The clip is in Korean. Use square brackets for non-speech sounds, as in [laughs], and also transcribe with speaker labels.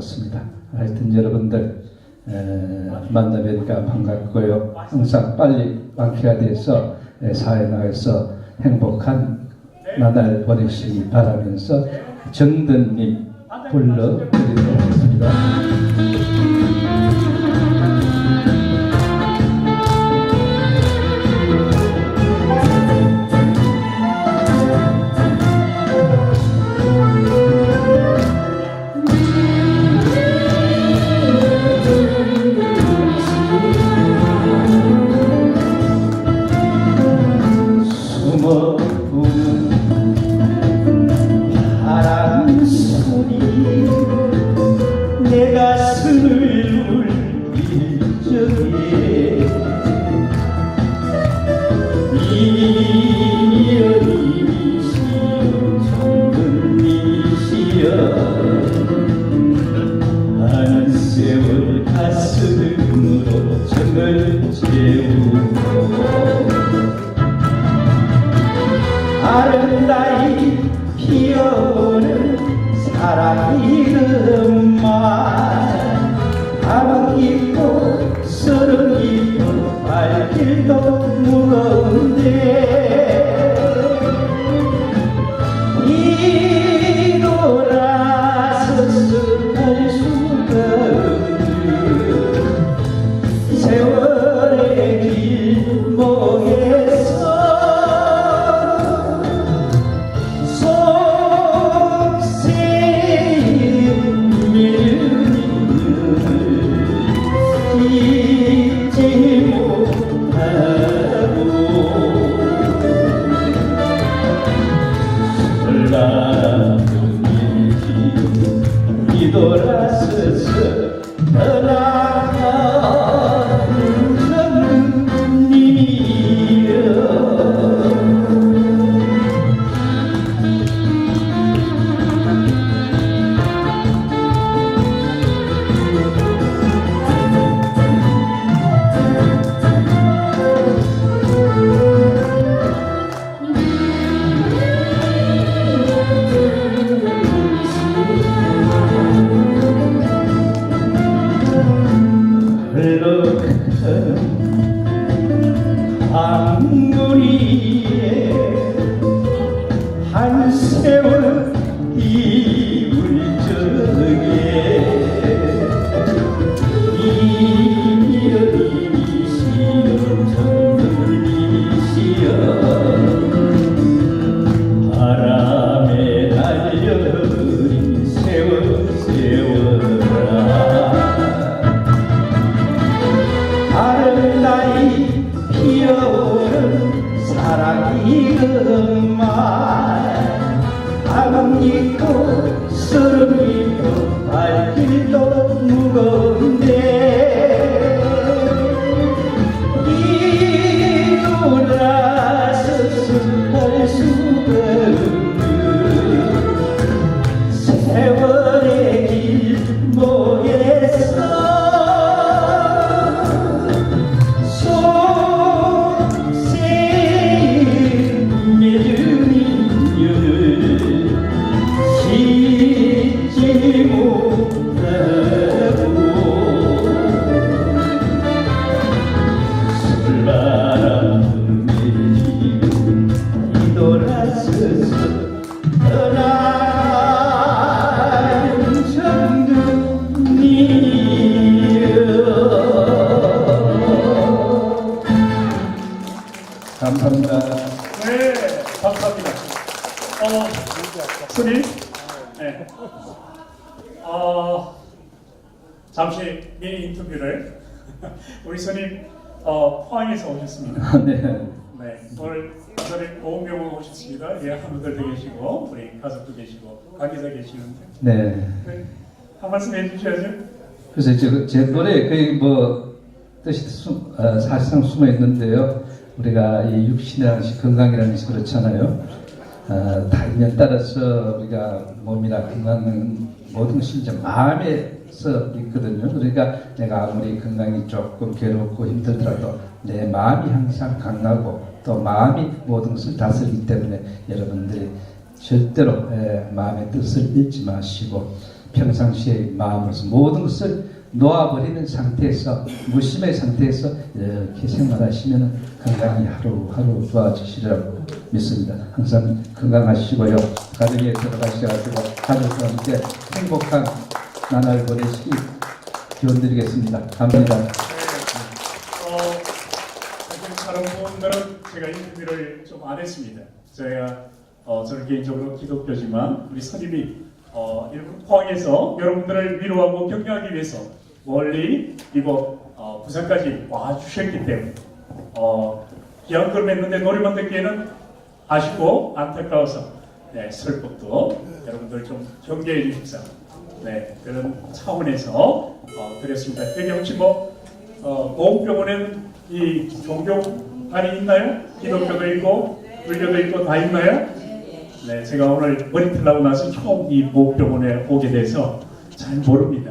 Speaker 1: 같습니다. 하여튼 여러분들 에, 만나 뵈니까 반갑고요. 항상 빨리 완쾌가 돼서 에, 사회 나가서 행복한 나날 보내시기 바라면서 정든님 불러 드리도록 하겠습니다. 아름다이 피어오는 사랑 이름만 가방 깊고 서른 깊고 발길도 무거운데 이돌아서서 갈 수가 없는 세월 감사합니다.
Speaker 2: 네, 감사합니다. 어, 스님, 네. 어, 잠시 미니 인터뷰를 [laughs] 우리 스님 어, 포항에서 오셨습니다.
Speaker 1: 네.
Speaker 2: 네, 오늘 스님 보험병원 오셨습니다. 예, 한분들도 계시고 우리 가족도 계시고 관계자 계시는데
Speaker 1: 네.
Speaker 2: 네, 한 말씀 해주셔야죠.
Speaker 1: 그래서 제, 제 노래 거의 뭐 뜻이 숨, 어, 사실상 숨어 있는데요. 우리가 이 육신이라는 것이 건강이라는 것이 그렇잖아요. 어, 달면 따라서 우리가 몸이나 건강은 모든 것이 이제 마음에서 있거든요. 그러니까 내가 아무리 건강이 조금 괴롭고 힘들더라도 내 마음이 항상 강하고 또 마음이 모든 것을 다스리기 때문에 여러분들이 절대로 에, 마음의 뜻을 잃지 마시고
Speaker 3: 평상시의 마음으로서 모든 것을 놓아버리는 상태에서 무심의 상태에서 이렇게 생활하시면 건강이 하루하루 좋아지시리라고 믿습니다. 항상 건강하시고요. 가정에 들어가셔가지고 가족과 함께 행복한 나날 보내시기 기원 드리겠습니다. 감사합니다.
Speaker 2: 네. 어, 다른 분들은 제가 인터뷰를 좀 안 했습니다. 제가 어, 저는 개인적으로 기독교지만 우리 선임이 어, 일본 포항에서 여러분들을 위로하고 격려하기 위해서 멀리 이곳 어, 부산까지 와 주셨기 때문에 어, 걸음 했는데 노래만 듣기에는 아쉽고 안타까워서 네, 슬픔도 여러분들 좀 경계해 주십사. 네, 그런 차원에서 어, 드렸습니다. 여기 혹시 뭐 어, 보험병원에는 이 종교관이 있나요? 기독교도 있고 불교도 있고 다 있나요? 네, 제가 오늘 머리 틀라고 나서 처음 이 보험병원에 오게 돼서 잘 모릅니다.